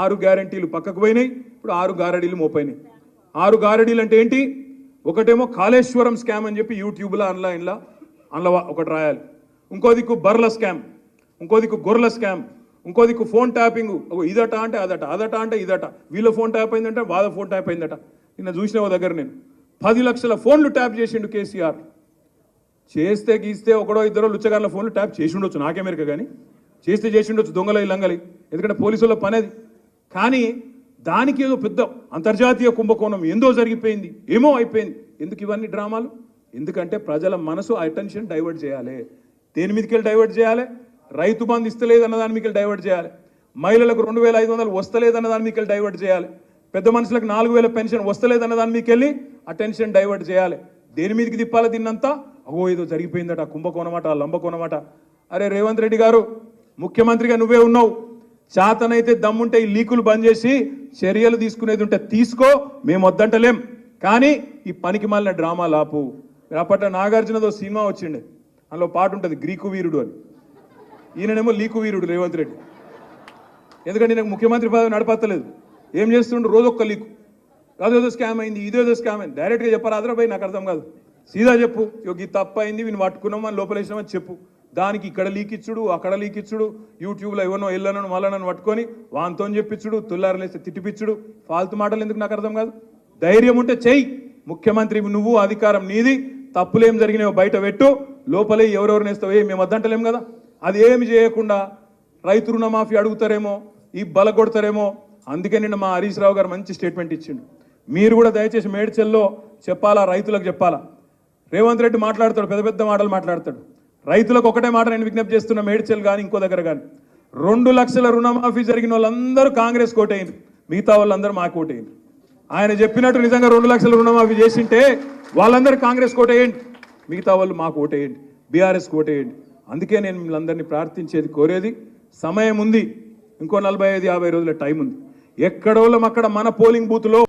ఆరు గ్యారంటీలు పక్కకు పోయినాయి ఇప్పుడు ఆరు గారడీలు మోపోయినాయి ఆరు గారడీలు అంటే ఏంటి? ఒకటేమో కాళేశ్వరం స్కామ్ అని చెప్పి యూట్యూబ్లో ఆన్లైన్లో అందులో ఒకటి రాయాలి. ఇంకో దిక్కు బర్ల స్కామ్ ఇంకో దిక్కు గొర్రెల స్కామ్ ఇంకో దిక్కు ఫోన్ ట్యాపింగ్ ఇదట అంటే అదట అదట అంటే ఇదట. వీళ్ళ ఫోన్ ట్యాప్ అయిందంటే వాళ్ళ ఫోన్ ట్యాప్ అయిందట. నిన్న చూసిన దగ్గర నేను. పది లక్షల ఫోన్లు ట్యాప్ చేసిండు కేసీఆర్. చేస్తే గీస్తే ఒకడో ఇద్దరో లుచ్చగారుల ఫోన్లు ట్యాప్ చేసి ఉండొచ్చు నాకెమెరిక కానీ. చేస్తే చేసి ఉండొచ్చు దొంగలై లంగలి. ఎందుకంటే పోలీసుల పనేది కానీ దానికి ఏదో పెద్ద అంతర్జాతీయ కుంభకోణం ఏందో జరిగిపోయింది ఏమో అయిపోయింది. ఎందుకు ఇవన్నీ డ్రామాలు? ఎందుకంటే ప్రజల మనసు అటెన్షన్ డైవర్ట్ చేయాలి. దేని మీదకి వెళ్ళి డైవర్ట్ చేయాలి? రైతు బంధు ఇస్తలేదన్న దాని మీకు వెళ్ళి డైవర్ట్ చేయాలి. మహిళలకు రెండు వేల ఐదు వందలు వస్తలేదన్న దాని మీకు వెళ్ళి డైవర్ట్ చేయాలి. పెద్ద మనుషులకు నాలుగు వేల పెన్షన్ వస్తలేదన్న దాని మీకు వెళ్ళి అటెన్షన్ డైవర్ట్ చేయాలి. దేని మీదకి తిప్పాలి దీన్నంతా? అగో ఏదో జరిగిపోయిందట కుంభకోణమట లంబకోణమట అరే రేవంత్ రెడ్డి గారు ముఖ్యమంత్రిగా నువ్వే ఉన్నావు. చేతనైతే దమ్ముంటే ఈ లీకులు బంద్ చేసి చర్యలు తీసుకునేది ఉంటే తీసుకో మేము వద్దంటలేం. కానీ ఈ పనికి మాలిన డ్రామా లాపు. అప్పట్లో నాగార్జునదో సినిమా వచ్చిండే. అందులో పాట ఉంటుంది గ్రీకు వీరుడు అని. ఈయననేమో లీకు వీరుడు రేవంత్ రెడ్డి. ఎందుకంటే నాకు ముఖ్యమంత్రి పదవి నడపత్తలేదు. ఏం చేస్తుండ్రు రోజు ఒక్క లీకు. అదేదో స్కామ్ అయింది ఇదేదో స్కామ్ అయింది. డైరెక్ట్గా చెప్పారు పోయి నాకు అర్థం కాదు. సీదా చెప్పు. ఇక ఈ తప్పు అయింది వీని పట్టుకున్నాం అని లోపలేసినామని చెప్పు. దానికి ఇక్కడ లీక్ ఇచ్చుడు అక్కడ లీక్ ఇచ్చుడు యూట్యూబ్లో ఎవరినో ఎల్లనను మళ్ళనను పట్టుకొని వాంతో చెప్పించుడు తుల్లారలేస్తే తిట్టిపిచ్చుడు. ఫాల్తు మాటలు ఎందుకు నాకు అర్థం కాదు? ధైర్యం ఉంటే చెయ్యి. ముఖ్యమంత్రి నువ్వు అధికారం నీది తప్పులేం జరిగినాయో బయట పెట్టు. లోపలే ఎవరెవరు నేస్తావో ఏ మేము వద్దంటలేం కదా? అది ఏమి చేయకుండా రైతు రుణమాఫీ అడుగుతారేమో ఈ బల కొడతారేమో. అందుకే నిన్న మా హరీష్ రావు గారు మంచి స్టేట్మెంట్ ఇచ్చిండు. మీరు కూడా దయచేసి మేడ్చల్లో చెప్పాలా రైతులకు చెప్పాలా? రేవంత్ రెడ్డి మాట్లాడతాడు పెద్ద పెద్ద మాటలు మాట్లాడతాడు. రైతులకు ఒకటే మాట నేను విజ్ఞప్తి చేస్తున్నా మేడ్చల్ కానీ ఇంకో దగ్గర కానీ రెండు లక్షల రుణమాఫీ జరిగిన వాళ్ళందరూ కాంగ్రెస్ కోటైంది మిగతా వాళ్ళందరూ మా కోటైంది ఆయన చెప్పినట్టు నిజంగా రెండు లక్షల రుణమాఫీ చేసింటే వాళ్ళందరూ కాంగ్రెస్ కోటేయండి మిగతా వాళ్ళు మాకు ఓటేయండి బీఆర్ఎస్ ఓటేయండి అందుకే నేను మిమ్మల్ని ప్రార్థించేది కోరేది సమయం ఉంది. ఇంకో నలభై ఐదు యాభై రోజుల టైం ఉంది. ఎక్కడోళ్ళం అక్కడ మన పోలింగ్ బూత్లో